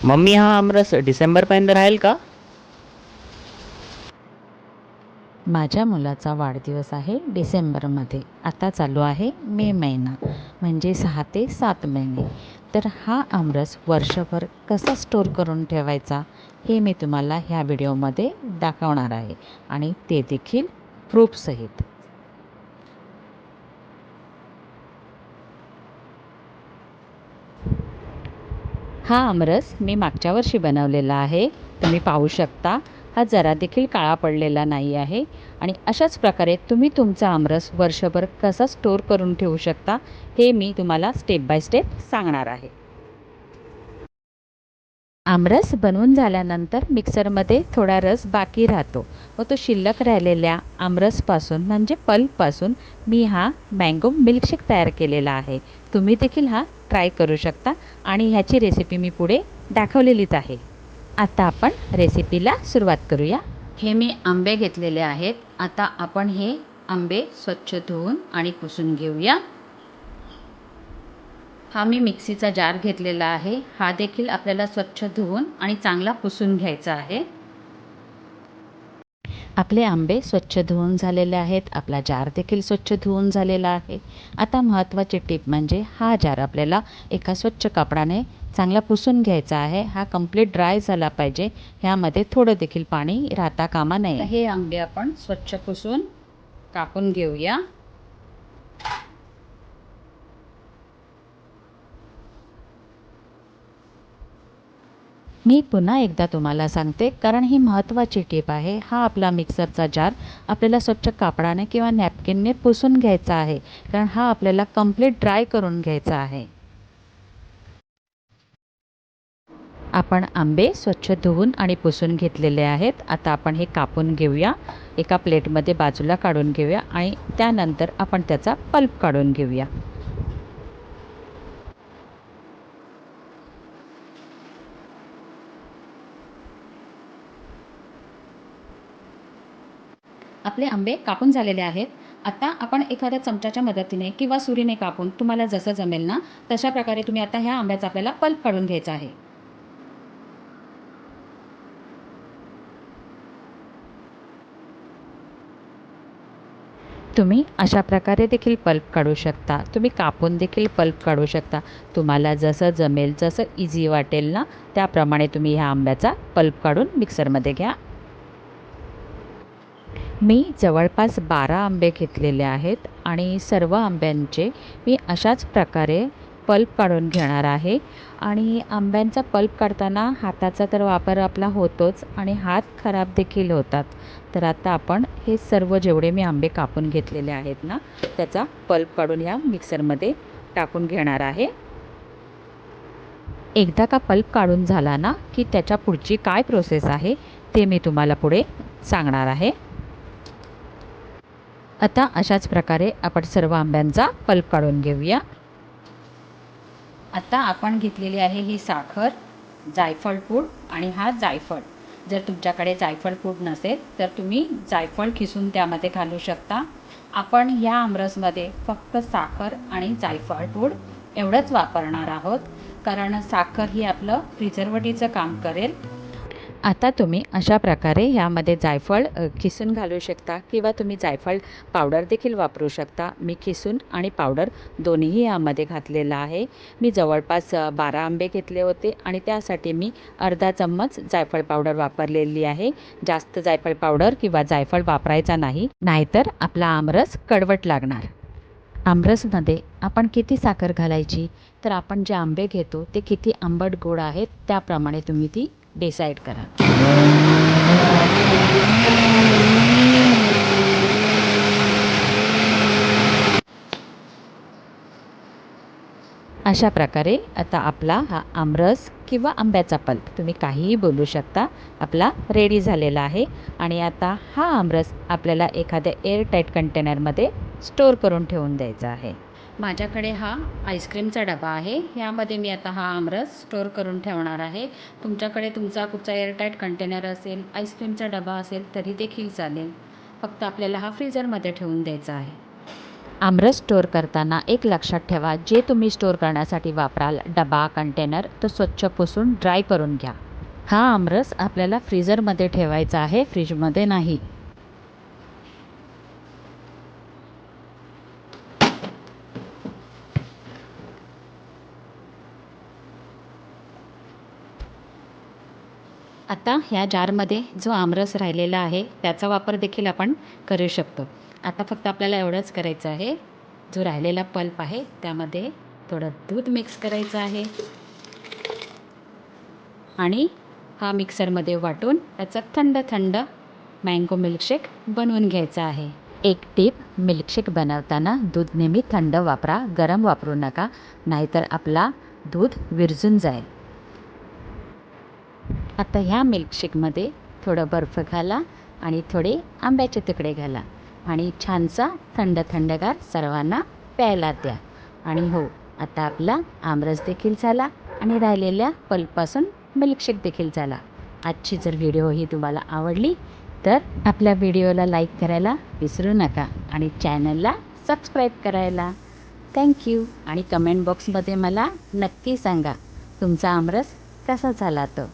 Mummy हा आमरस डिसेंबरपर्यंत राहील का? माझ्या मुलाचा वाढदिवस आहे डिसेंबरमध्ये. आता चालू आहे मे महिना म्हणजे सहा ते सात महिने. तर हा आमरस वर्षभर कसा स्टोर करून ठेवायचा हे मी तुम्हाला ह्या व्हिडिओमध्ये दाखवणार आहे. आणि ते देखील प्रूफसहित. हा आमरस मी मागच्या वर्षी बनवलेला आहे. तुम्ही पाहू शकता हा जरा देखील काळा पडलेला नाही आहे. आणि अशाच प्रकारे तुम्ही तुमचा आमरस वर्षभर कसा स्टोर करून ठेवू शकता हे मी तुम्हाला स्टेप बाय स्टेप सांगणार आहे. आमरस बनवून झाल्यानंतर मिक्सरमध्ये थोडा रस बाकी राहतो व तो शिल्लक राहिलेल्या आमरसपासून म्हणजे पल्पपासून मी हा मँगो मिल्कशेक तयार केलेला आहे. तुम्ही देखील हा ट्राय करू शकता. आणि ह्याची रेसिपी मी पुढे दाखवलेलीच आहे. आता आपण रेसिपीला सुरुवात करूया. हे मी आंबे घेतलेले आहेत. आता आपण हे आंबे स्वच्छ धुवून आणि पुसून घेऊया. हा मी मिक्सीचा जार घेतलेला आहे. हा देखील आपल्याला स्वच्छ धुवून आणि चांगला पुसून घ्यायचा आहे. आपले आंबे स्वच्छ धुवून झालेले आहेत आपला जार देखील स्वच्छ धुवून झालेला आहे. आता महत्त्वाची टीप म्हणजे हा जार आपल्याला एका स्वच्छ कापडाने चांगला पुसून घ्यायचा आहे. हा कंप्लीट ड्राय झाला पाहिजे. ह्यामध्ये थोडं देखील पाणी राहता कामा नये. हे आंबे आपण स्वच्छ पुसून कापून घेऊया. मी पुन्हा एकदा तुम्हाला सांगते कारण ही महत्त्वाची टीप आहे. हा आपला मिक्सरचा जार आपल्याला स्वच्छ कापडाने किंवा नॅपकिनने पुसून घ्यायचा आहे कारण हा आपल्याला कंप्लीट ड्राय करून घ्यायचा आहे. आपण आंबे स्वच्छ धुवून आणि पुसून घेतलेले आहेत. आता आपण हे कापून घेऊया. एका प्लेटमध्ये बाजूला काढून घेऊया आणि त्यानंतर आपण त्याचा पल्प काढून घेऊया. आपले आंबे कापून झालेले आहेत. आता आपण एखाद्या चमच्याच्या मदतीने किंवा सुरीने कापून तुम्हाला जसं जमेल ना तशा प्रकारे तुम्ही आता ह्या आंब्याचा आपल्याला पल्प काढून घ्यायचा आहे. तुम्ही अशा प्रकारे देखील पल्प काढू शकता. तुम्ही कापून देखील पल्प काढू शकता. तुम्हाला जसं जमेल जसं इझी वाटेल ना त्याप्रमाणे तुम्ही ह्या आंब्याचा पल्प काढून मिक्सरमध्ये घ्या. मी जवळपास बारा आंबे घेतलेले आहेत आणि सर्व आंब्यांचे मी अशाच प्रकारे पल्प काढून घेणार आहे. आणि आंब्यांचा पल्प काढताना हाताचा तर वापर आपला होतोच आणि हात खराब देखील होतात. तर आता आपण हे सर्व जेवढे मी आंबे कापून घेतलेले आहेत ना त्याचा पल्प काढून या मिक्सरमध्ये टाकून घेणार आहे. एकदा का पल्प काढून झाला ना की त्याच्या पुढची काय प्रोसेस आहे ते मी तुम्हाला पुढे सांगणार आहे. आता अशाच प्रकारे आपण सर्व आंब्यांचा पल्प काढून घेऊया. आता आपण घेतलेली आहे ही साखर जायफळ पूड आणि हा जायफळ. जर तुमच्याकडे जायफळ पूड नसेल तर तुम्ही जायफळ खिसून त्यामध्ये घालू शकता. आपण ह्या आमरसमध्ये फक्त साखर आणि जायफळ पूड एवढंच वापरणार आहोत कारण साखर ही आपलं प्रिझर्वेटिव्हचं काम करेल. आता तुम्ही अशा प्रकारे यामध्ये जायफळ किसून खिसून घालू शकता किंवा तुम्ही जायफळ पावडर देखील वापरू शकता. मी खिसून आणि पावडर दोन्हीही यामध्ये घातलेलं आहे. मी जवळपास बारा आंबे घेतले होते आणि त्यासाठी मी अर्धा चम्मच जायफळ पावडर वापरलेली आहे. जास्त जायफळ पावडर किंवा जायफळ वापरायचा नाही नाहीतर आपला आमरस कडवट लागणार. आमरसमध्ये आपण किती साखर घालायची? तर आपण जे आंबे घेतो ते किती आंबट गोड आहेत त्याप्रमाणे तुम्ही ती डिसाईड करा. अशा प्रकारे आता आपला हा आमरस किंवा आंब्याचा पल्प तुम्ही काहीही बोलू शकता आपला रेडी झालेला आहे. आणि आता हा आमरस आपल्याला एखाद्या एअरटाईट कंटेनरमध्ये स्टोअर करून ठेवून द्यायचा आहे. माझ्याकडे हा आईस्क्रीमचा डबा आहे. ह्यामध्ये मी आता हा आमरस स्टोअर करून ठेवणार आहे. तुमच्याकडे तुमचा कुठचा एअरटाईट कंटेनर असेल आईस्क्रीमचा डबा असेल तरी देखील चालेल. फक्त आपल्याला हा फ्रीजरमध्ये ठेवून द्यायचा आहे. आमरस स्टोअर करताना एक लक्षात ठेवा जे तुम्ही स्टोअर करण्यासाठी वापराल डबा कंटेनर तो स्वच्छ पुसून ड्राय करून घ्या. हा आमरस आपल्याला फ्रीजरमध्ये ठेवायचा आहे फ्रीजमध्ये नाही. आता ह्या जारमध्ये जो आमरस राहिलेला आहे त्याचा वापर देखील आपण करू शकतो. आता फक्त आपल्याला एवढंच करायचं आहे. जो राहिलेला पल्प आहे त्यामध्ये थोडं दूध मिक्स करायचं आहे. आणि हा मिक्सरमध्ये वाटून त्याचा थंड थंड मँगो मिल्कशेक बनवून घ्यायचा आहे. एक टीप मिल्कशेक बनवताना दूध नेहमी थंड वापरा गरम वापरू नका नाहीतर आपला दूध विरजून जाईल. आता ह्या मिल्कशेकमध्ये थोडं बर्फ घाला आणि थोडे आंब्याचे तुकडे घाला. आणि छानसा थंड थंडगार सर्वांना प्यायला द्या. आणि हो आता आपला आमरस देखील झाला आणि राहिलेल्या पलपासून मिल्कशेक देखील झाला. आजची जर व्हिडिओ ही तुम्हाला आवडली तर आपल्या व्हिडिओला लाईक करायला विसरू नका आणि चॅनलला सबस्क्राईब करायला. थँक्यू आणि कमेंट बॉक्समध्ये मला नक्की सांगा तुमचा आमरस कसा झाला तो?